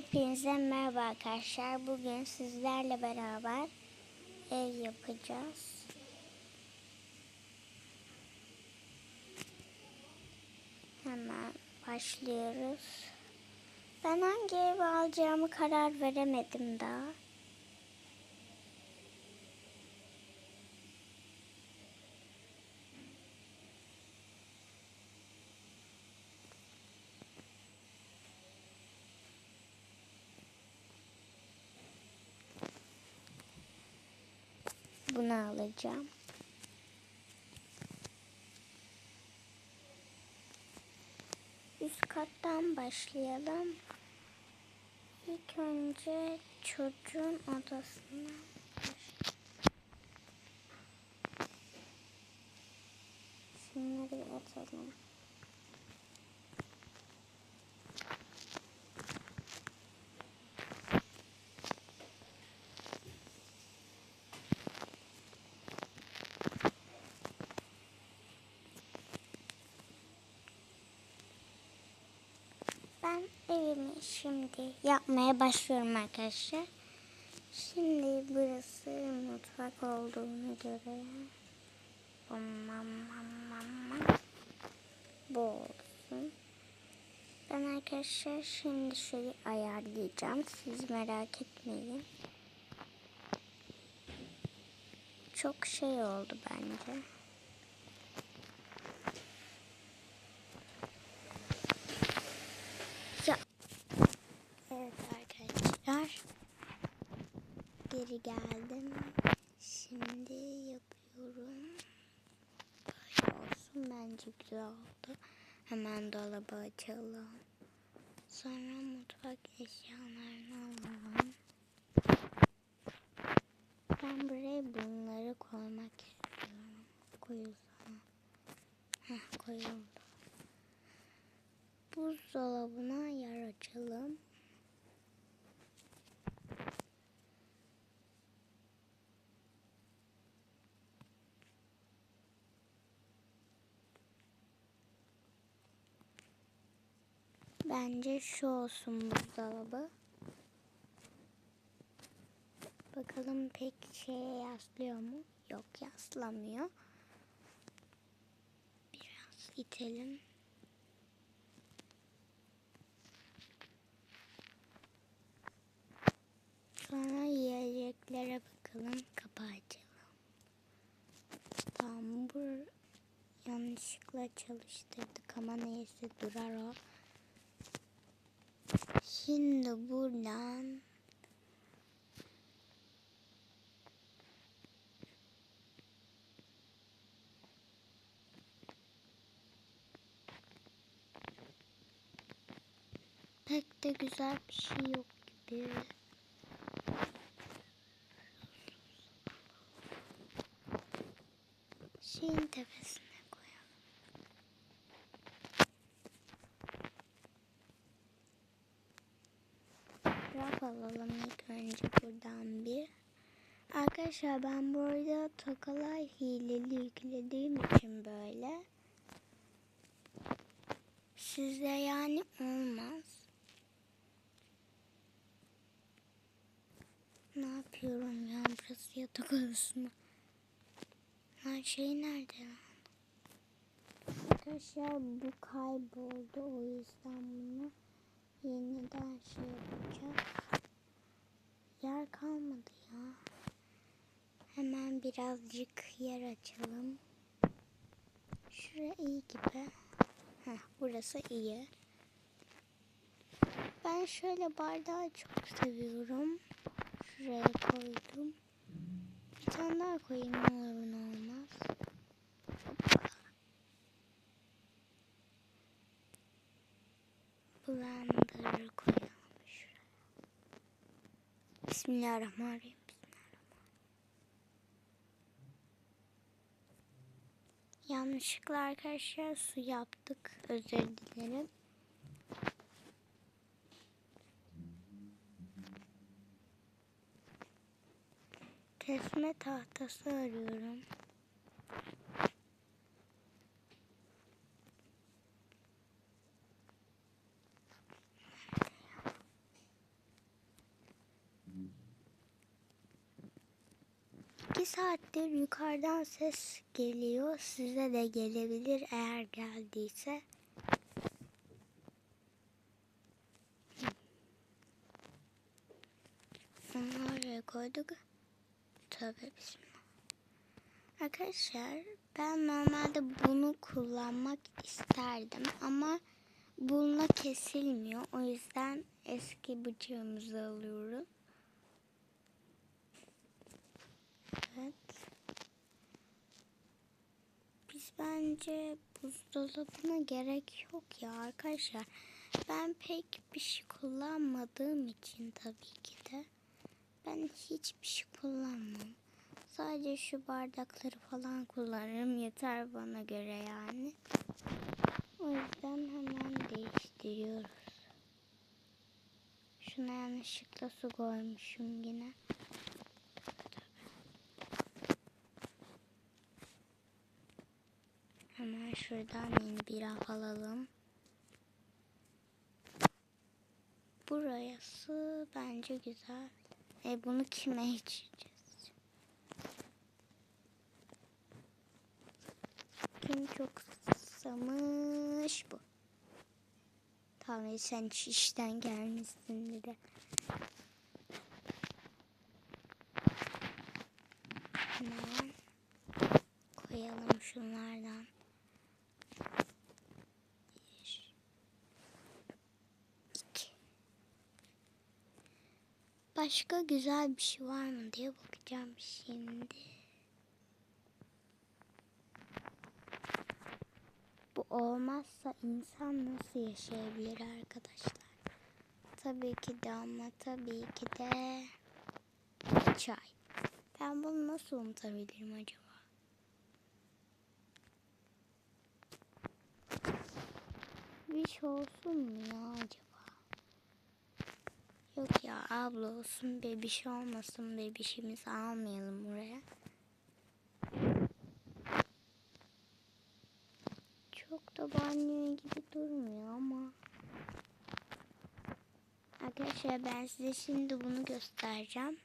Hepinize merhaba arkadaşlar. Bugün sizlerle beraber ev yapacağız. Hemen başlıyoruz. Ben hangi evi alacağımı karar veremedim daha. Bunu alacağım. Üst kattan başlayalım. İlk önce çocuğun odasına Şunları atalım. Ben evimi şimdi yapmaya başlıyorum arkadaşlar. Şimdi burası mutfak olduğunu göre bu olsun. Ben arkadaşlar şimdi şöyle ayarlayacağım. Siz merak etmeyin. Çok şey oldu bence. Ya. Evet arkadaşlar. Geri geldim. Şimdi yapıyorum. Böyle olsun bence güzel oldu. Hemen dolabı açalım. Sonra mutfak eşyalarını alalım. Ben buraya bunları koymak istiyorum. Koyulsana. Heh koyuldu. Buzdolabına yer açalım. Bence şu olsun buzdolabı. Bakalım pek şeye yaslıyor mu? Yok yaslamıyor. Biraz itelim. Sonra yiyeceklere bakalım. Kapağı açalım. Tamam yanlışlıkla çalıştırdık ama neyse durar o. Şimdi buradan pek de güzel bir şey yok gibi. Şeyin tepesine koyalım. Raf alalım ilk önce buradan bir. Arkadaşlar ben burada tokalar hileli yüklediğim için böyle. Sizde yani olmaz. Ne yapıyorum ya burası yatak odası mı? Her şey nerede lan? Arkadaşlar bu kayboldu o yüzden bunu yeniden şey yapacağız. Yer kalmadı ya. Hemen birazcık yer açalım. Şuraya iyi gibi. Heh, burası iyi. Ben şöyle bardağı çok seviyorum. Şuraya koydum. Bir tane daha koyayım ne olur ne olmaz. Hoppa. Blender koyalım şuraya. Bismillahirrahmanirrahim. Yanlışlıkla arkadaşlar su yaptık. Özür dilerim. Kesme tahtası arıyorum. İki saattir yukarıdan ses geliyor. Size de gelebilir eğer geldiyse. Onu oraya koyduk. Tövbe bismillah. Arkadaşlar ben normalde bunu kullanmak isterdim ama bununla kesilmiyor. O yüzden eski bıçağımızı alıyoruz. Evet. Biz bence buzdolabına gerek yok ya arkadaşlar. Ben pek bir şey kullanmadığım için tabii ki de ben hiçbir şey kullanmam. Sadece şu bardakları falan kullanırım. Yeter bana göre yani. O yüzden hemen değiştiriyoruz. Şuna yanlışlıkla su koymuşum yine. Hemen şuradan yeni bir alalım. Burası bence güzel. E bunu kime içeceğiz? Kim çok susamış bu. Tamam sen hiç işten gelmişsin dedi. Hemen koyalım şunlardan. Bir, iki. Başka güzel bir şey var mı diye bakacağım şimdi. Bu olmazsa insan nasıl yaşayabilir arkadaşlar? Tabii ki de ama tabii ki de çay. Ben bunu nasıl unutabilirim acaba? Bir şey olsun mu ya acaba? Yok ya abla olsun bebiş olmasın bebişimizi almayalım buraya. Çok da banyo gibi durmuyor ama. Arkadaşlar ben size şimdi bunu göstereceğim.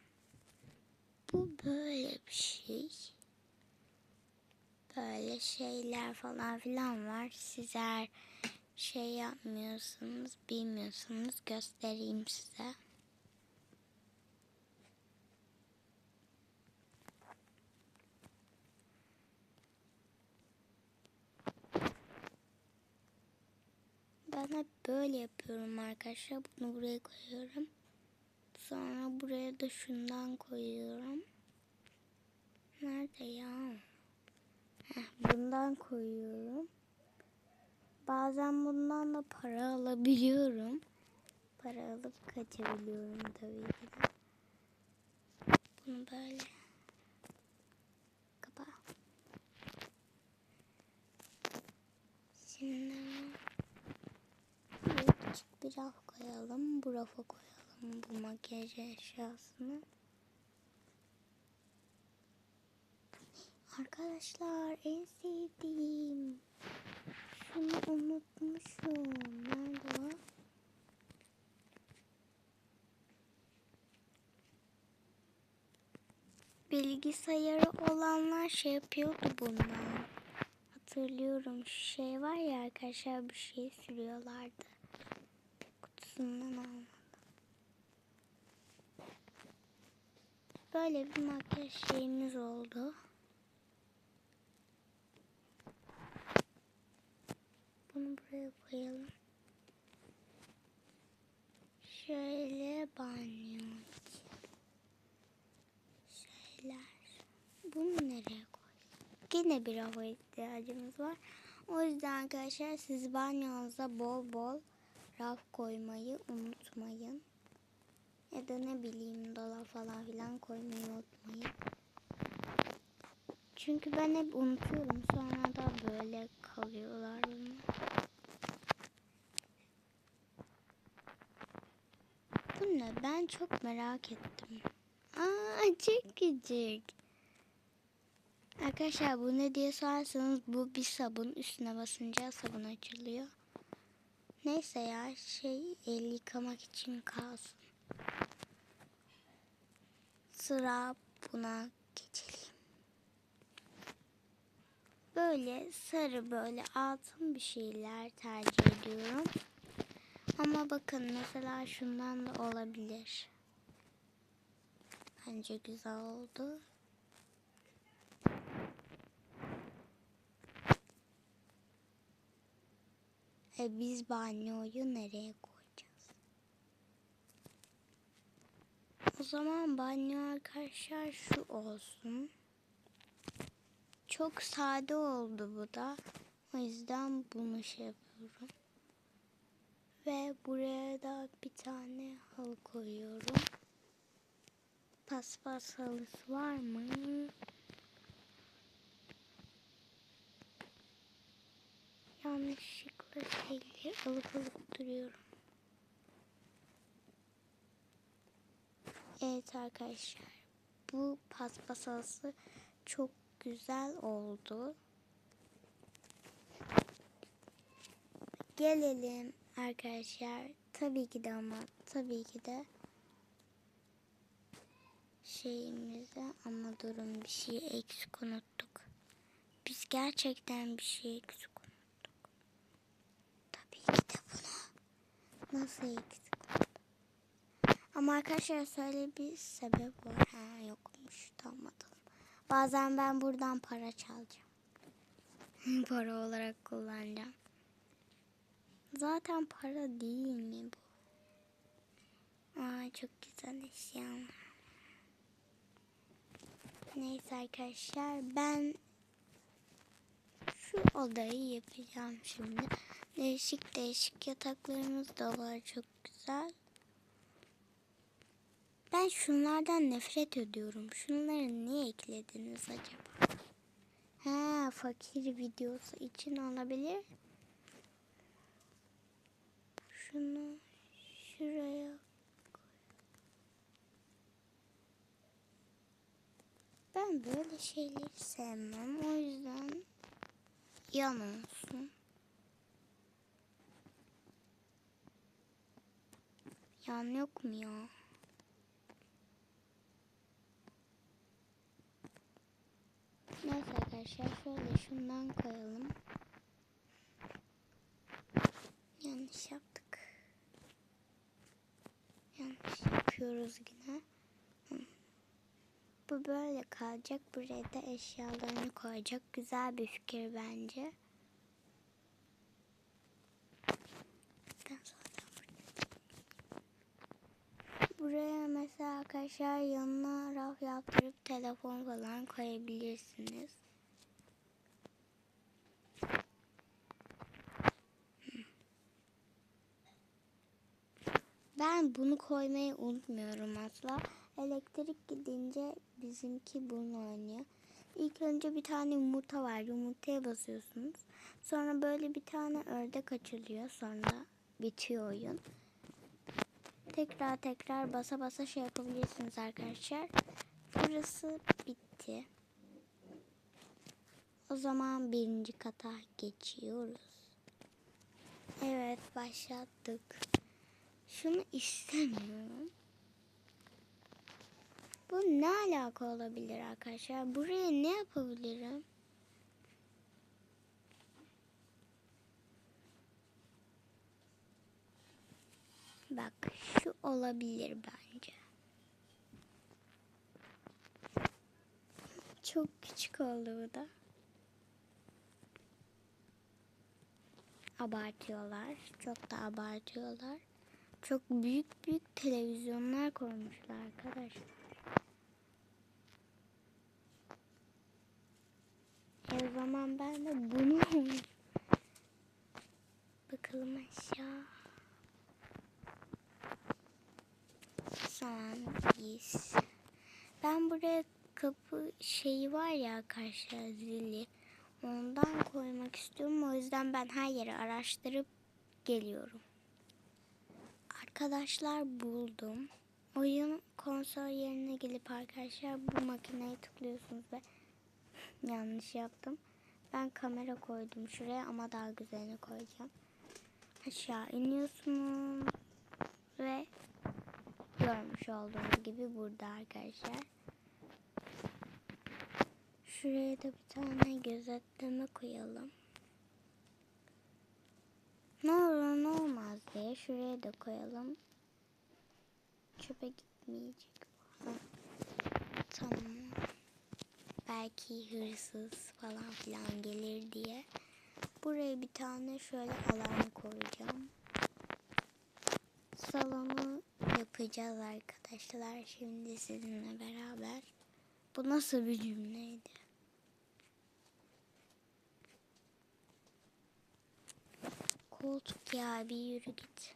Bu böyle bir şey. Böyle şeyler falan filan var. Siz eğer şey yapmıyorsunuz, bilmiyorsunuz göstereyim size. Ben hep böyle yapıyorum arkadaşlar. Bunu buraya koyuyorum. Sonra buraya da şundan koyuyorum. Nerede ya? Heh, bundan koyuyorum. Bazen bundan da para alabiliyorum. Para alıp kaçabiliyorum tabii ki de. Bunu böyle kapa. Şimdi küçük bir raf koyalım. Bu rafa koyalım bu makyaj eşyasını. Arkadaşlar en sevdiğim şunu unutmuşum. Nerede o? Bilgisayarı olanlar şey yapıyordu bundan. Hatırlıyorum şu şey var ya arkadaşlar bir şey sürüyorlardı. Kutusundan almadım. Böyle bir makyaj şeyimiz oldu. Bunu buraya koyalım. Şöyle banyo. Şeyler. Bunu nereye koyduk? Yine bir hava ihtiyacımız var. O yüzden arkadaşlar siz banyonuza bol bol raf koymayı unutmayın. Ya da ne bileyim dolap falan filan koymayı unutmayın. Çünkü ben hep unutuyorum. Sonra da böyle kalıyorlar bunlar. Bu ne? Ben çok merak ettim. Aa çok küçük. Arkadaşlar bu ne diye sorarsanız bu bir sabun. Üstüne basınca sabun açılıyor. Neyse ya şey el yıkamak için kalsın. Sıra buna geçelim. Böyle sarı böyle altın bir şeyler tercih ediyorum. Ama bakın mesela şundan da olabilir. Bence güzel oldu. E biz banyoyu nereye koyacağız? O zaman banyo arkadaşlar şu olsun. Çok sade oldu bu da. O yüzden bunu şey yapıyorum. Ve buraya da bir tane halı koyuyorum. Paspas halısı var mı? Yanlışlıkla şeyleri alıp alıp duruyorum. Evet arkadaşlar. Bu paspas halısı çok güzel oldu. Gelelim arkadaşlar. Tabii ki de ama tabii ki de şeyimize ama durun bir şey eksik unuttuk. Biz gerçekten bir şey eksik unuttuk. Tabii ki de bunu. Nasıl eksik? Ama arkadaşlar söyle bir sebep var. Ha yokmuş. Tamam. Bazen ben buradan para çalacağım. para olarak kullanacağım. Zaten para değil mi bu? Aa çok güzel eşyalar. Neyse arkadaşlar ben şu odayı yapacağım şimdi. Değişik değişik yataklarımız da var çok güzel. Ben şunlardan nefret ediyorum. Şunları niye eklediniz acaba? Ha fakir videosu için olabilir. Şunu şuraya. Ben böyle şeyleri sevmem. O yüzden yan olsun. Yan yok mu ya? Neyse arkadaşlar şöyle şundan koyalım. Yanlış yaptık. Yanlış yapıyoruz yine. Bu böyle kalacak. Buraya da eşyalarını koyacak. Güzel bir fikir bence. Ben zaten burada- Buraya mesela arkadaşlar yanına raf yaptırıp telefon falan koyabilirsiniz. Ben bunu koymayı unutmuyorum asla. Elektrik gidince bizimki bunu oynuyor. İlk önce bir tane yumurta var. Yumurtaya basıyorsunuz. Sonra böyle bir tane ördek açılıyor. Sonra bitiyor oyun. Tekrar tekrar basa basa şey yapabilirsiniz arkadaşlar. Burası bitti. O zaman birinci kata geçiyoruz. Evet başlattık. Şunu istemiyorum. Bu ne alaka olabilir arkadaşlar? Buraya ne yapabilirim? Bak şu olabilir bence. Çok küçük oldu bu da. Abartıyorlar. Çok da abartıyorlar. Çok büyük büyük televizyonlar koymuşlar arkadaşlar. O zaman ben de bunu Bakalım aşağı. Son biz. Ben buraya kapı şeyi var ya arkadaşlar zili. Ondan koymak istiyorum. O yüzden ben her yeri araştırıp geliyorum. Arkadaşlar buldum. Oyun konsol yerine gelip arkadaşlar bu makineye tıklıyorsunuz ve yanlış yaptım. Ben kamera koydum şuraya ama daha güzelini koyacağım. Aşağı iniyorsunuz ve görmüş olduğunuz gibi burada arkadaşlar. Şuraya da bir tane gözetleme koyalım. Ne olur ne olmaz diye şuraya da koyalım. Çöpe gitmeyecek. Ha. Tamam. Belki hırsız falan filan gelir diye. Buraya bir tane şöyle alarm koyacağım. Salonu yapacağız arkadaşlar şimdi sizinle beraber. Bu nasıl bir cümleydi? Koltuk ya bir yürü git.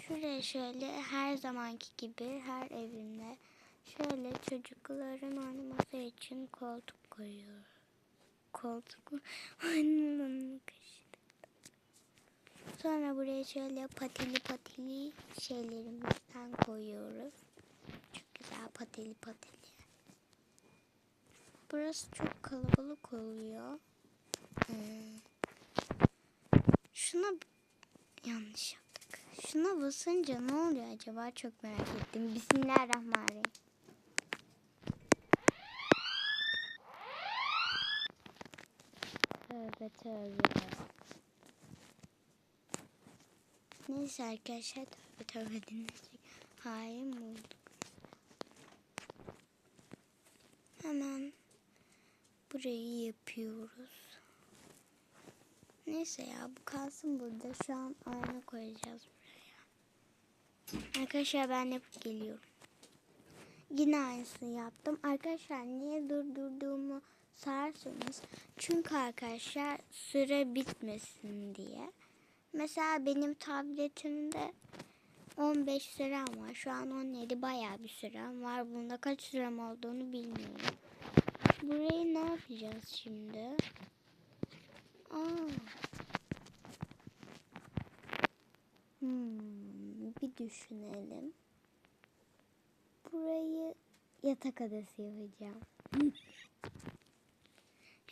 Şuraya şöyle her zamanki gibi her evimde şöyle çocukların oynaması için koltuk koyuyorum. Koltuk mu? Annem kaçtı. Sonra buraya şöyle patili patili şeylerimizden koyuyoruz. Çok güzel patili patili. Burası çok kalabalık oluyor. Hmm. Şuna yanlış yaptık. Şuna basınca ne oluyor acaba çok merak ettim. Bismillahirrahmanirrahim. Tövbe tövbe. Neyse arkadaşlar dinleyecek. Halim olduk. Hemen burayı yapıyoruz. Neyse ya bu kalsın burada. Şu an ayna koyacağız buraya. Arkadaşlar ben yapıp geliyorum. Yine aynısını yaptım. Arkadaşlar niye durdurduğumu sarsanız. Çünkü arkadaşlar süre bitmesin diye. Mesela benim tabletimde 15 sürem var. Şu an 17 bayağı bir sürem var. Bunda kaç sürem olduğunu bilmiyorum. Burayı ne yapacağız şimdi? Aa. Hmm, bir düşünelim. Burayı yatak odası yapacağım.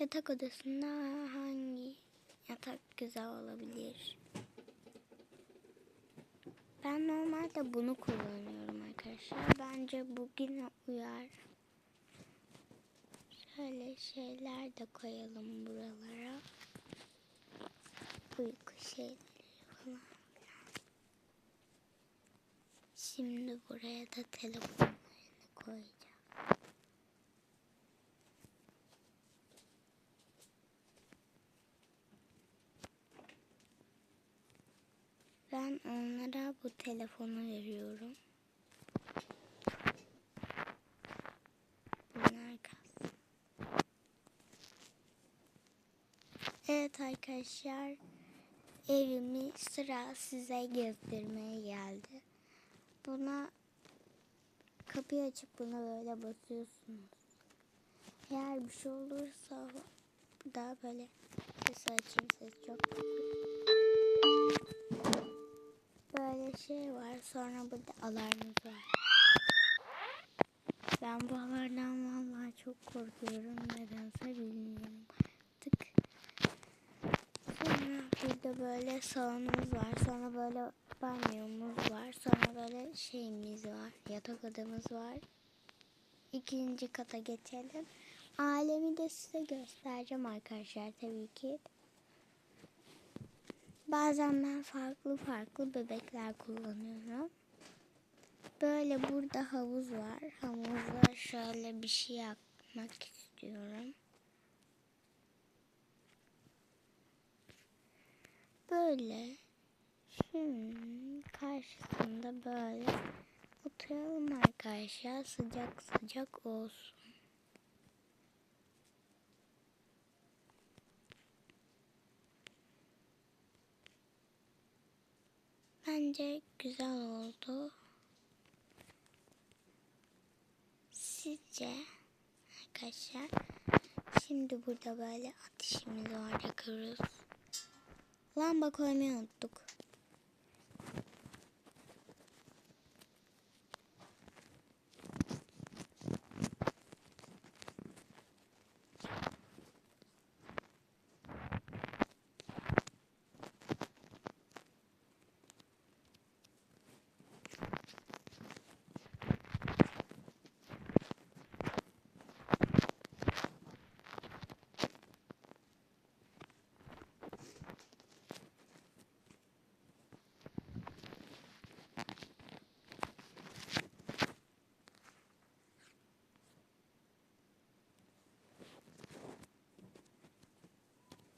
yatak odasında hangi yatak güzel olabilir? Ben normalde bunu kullanıyorum arkadaşlar. Bence bugün uyar. Şöyle şeyler de koyalım buralara. Uyku şeyleri falan. Şimdi buraya da telefonlarını koyacağım. Ben onlara bu telefonu veriyorum. Bunlar kalsın. Evet arkadaşlar. Evimi sıra size gezdirmeye geldi. Buna kapıyı açıp buna böyle basıyorsunuz. Eğer bir şey olursa daha böyle ses açayım ses çok böyle şey var. Sonra burada alarmımız var. Ben bu alarmdan vallahi çok korkuyorum. Nedense bilmiyorum. Tık. Sonra burada böyle salonumuz var. Sonra böyle banyomuz var. Sonra böyle şeyimiz var. Yatak odamız var. İkinci kata geçelim. Alemi de size göstereceğim arkadaşlar tabii ki. Bazen ben farklı farklı bebekler kullanıyorum. Böyle burada havuz var. Havuzda şöyle bir şey yapmak istiyorum. Böyle şunun karşısında böyle oturalım arkadaşlar. Sıcak sıcak olsun. Bence güzel oldu. Sizce arkadaşlar şimdi burada böyle ateşimiz var yakıyoruz. Lamba koymayı unuttuk.